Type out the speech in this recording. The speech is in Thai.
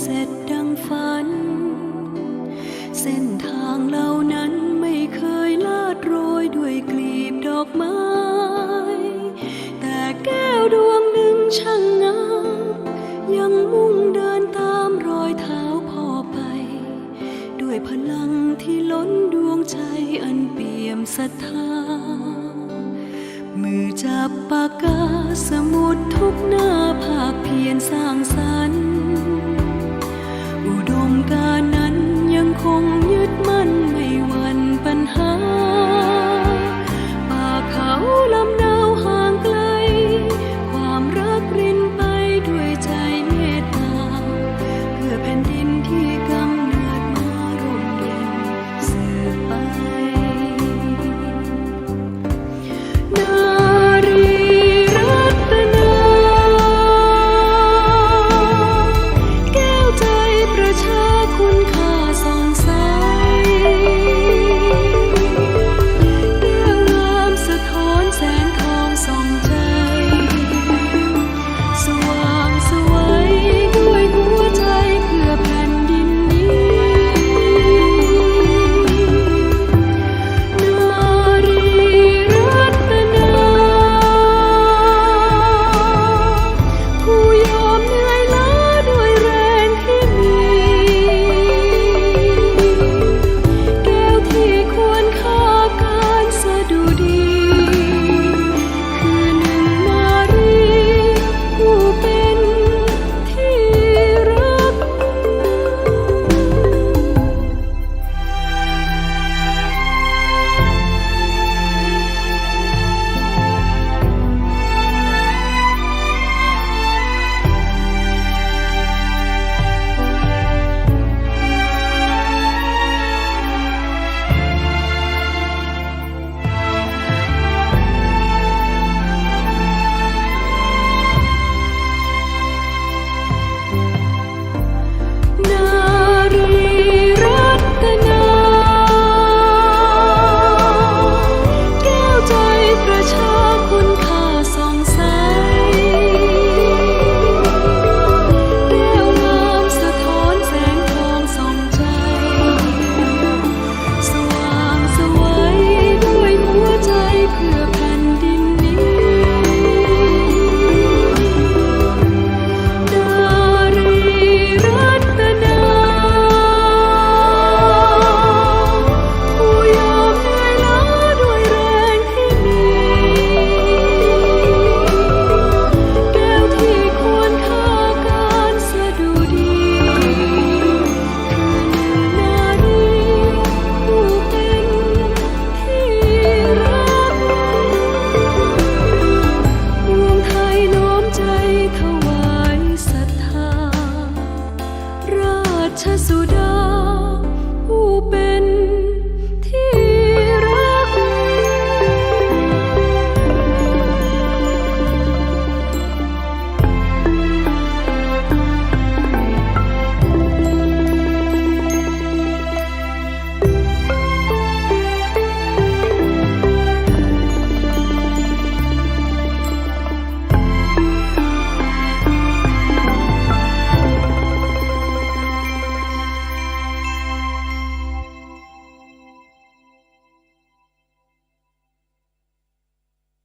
เสร็จดังฝัน เส้นทางเหล่านั้นไม่เคยลาดโรยด้วยกลีบดอกไม้ แต่แก้วดวงหนึ่งช่างงามยังมุ่งเดินตามรอยเท้าพ่อไป ด้วยพลังที่ล้นดวงใจอันเปี่ยมศรัทธา มือจับปากกาสมุดทุกหน้าภาคเพียรสร้างสรรค์ การนั้นยังคงยึดมั่น